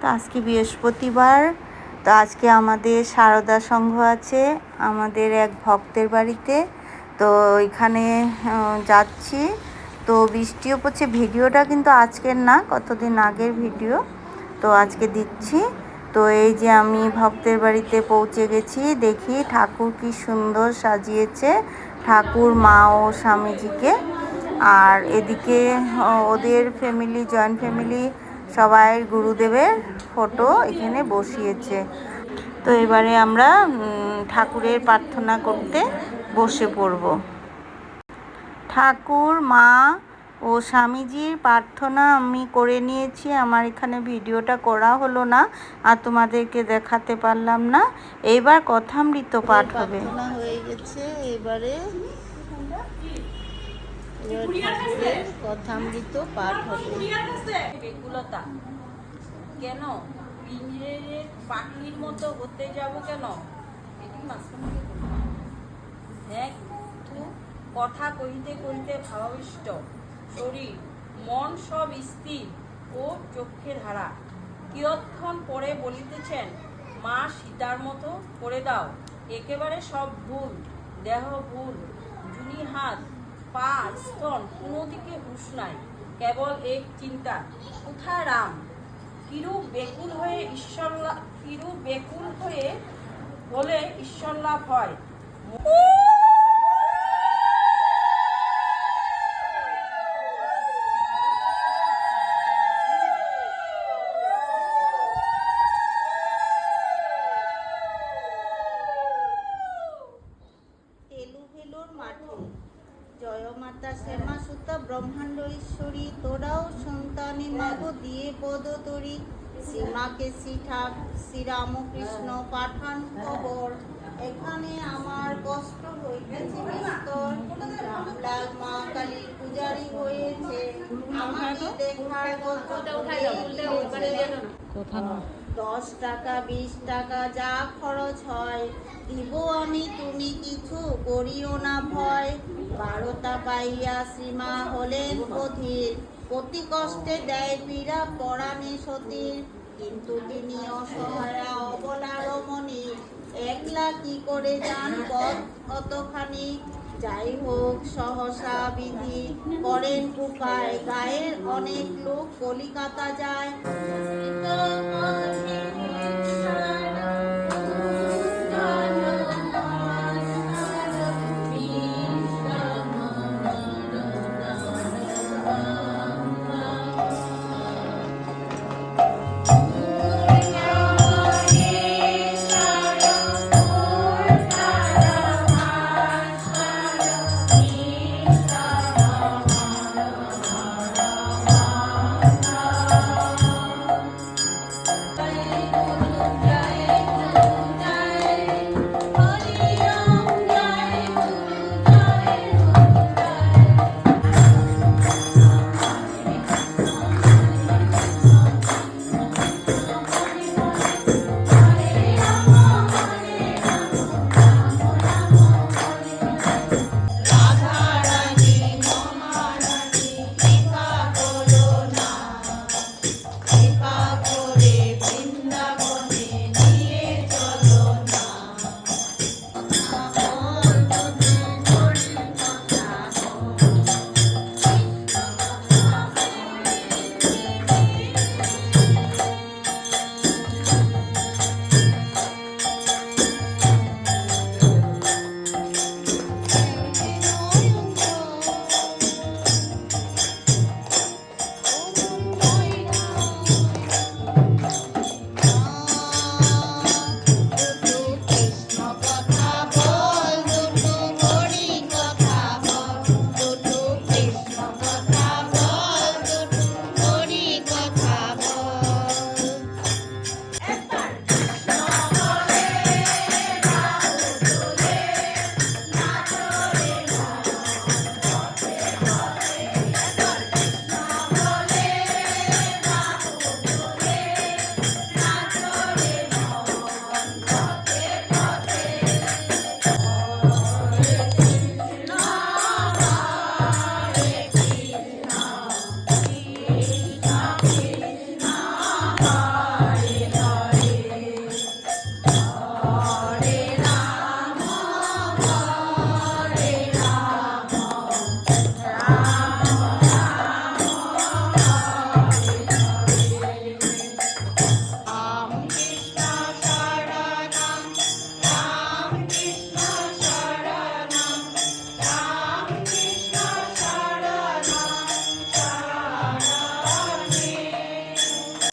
তো আজকে বৃহস্পতিবার। তো আজকে আমাদের সারদা সংঘ আছে আমাদের এক ভক্তের বাড়িতে। তো আহ, যাচ্ছি। তো বৃষ্টিও পড়ছে ভিডিওটা কিন্তু আজকের না কতদিন আগের ভিডিও। তো আজকে দিচ্ছি। তো এই যে আমি ভক্তের বাড়িতে পৌঁছে গেছি দেখি ঠাকুর কি সুন্দর সাজিয়েছে ঠাকুর মা ও স্বামীজিকে। আর এদিকে ওদের ফ্যামিলি জয়েন্ট ফ্যামিলি সবাই গুরুদেবের ফটো এখানে বসিয়েছে। তো এবারে আমরা ঠাকুরের প্রার্থনা করতে বসে পড়ব। ঠাকুর, মা ও স্বামীজির প্রার্থনা আমি করে নিয়েছি। আমার এখানে ভিডিওটা করা হলো না আর তোমাদেরকে দেখাতে পারলাম না। এইবার কথামৃত পাঠ হবে। হয়ে গেছে। এবারে এবার কথামৃত পাঠ হবে। বেকুলতা কেন? পিঞ্জরের পাখির মতো হতে যাব কেন? এটি মাঝখান কথা কহিতে কহিতে ভাবাবিষ্ট। শরীর মন সব স্থির ও চক্ষে ধারা। কিয়ৎক্ষণ পরে বলিতেছেন মা সীতার মতো করে দাও। একেবারে সব ভুল দেহ ভুল জুনি হাত পা স্তন কোনো দিকে হুশ নাই, কেবল এক চিন্তা, কোথায় রাম? কিরু বেকুল হয়ে ঈশ্বর লা- কিরু বেকুল হয়ে হলে ঈশ্বর লাভ হয় জয়মাতা শ্যামা সুতা ব্রহ্মাণ্ড ঈশ্বরী তোরাও সন্তানে মাগ দিয়ে পদ তরি সীমাকে শ্রীঠাক শ্রীরামকৃষ্ণ পাঠান খবর এখানে আমার কষ্ট হইতেছে বিস্তর রামলাল মা কালীর পূজারি হয়েছে আমাকে দেখার কত দশ টাকা, বিশ টাকা যা খরচ হয়। দিব আমি, তুমি কিছু করিও না ভয়। বারোটা পাইয়া সীমা হলেন অধীর অতি কষ্টে দেয় পীড়া, পরাণে সতীর। কিন্তু তিনি অসহায়া অবলা রমণী একলা কি করে যান পথ অতখানি যাই হোক, সহসা বিধি করেন উপায়। গায়ের অনেক লোক কলিকাতা যায়। Thank you.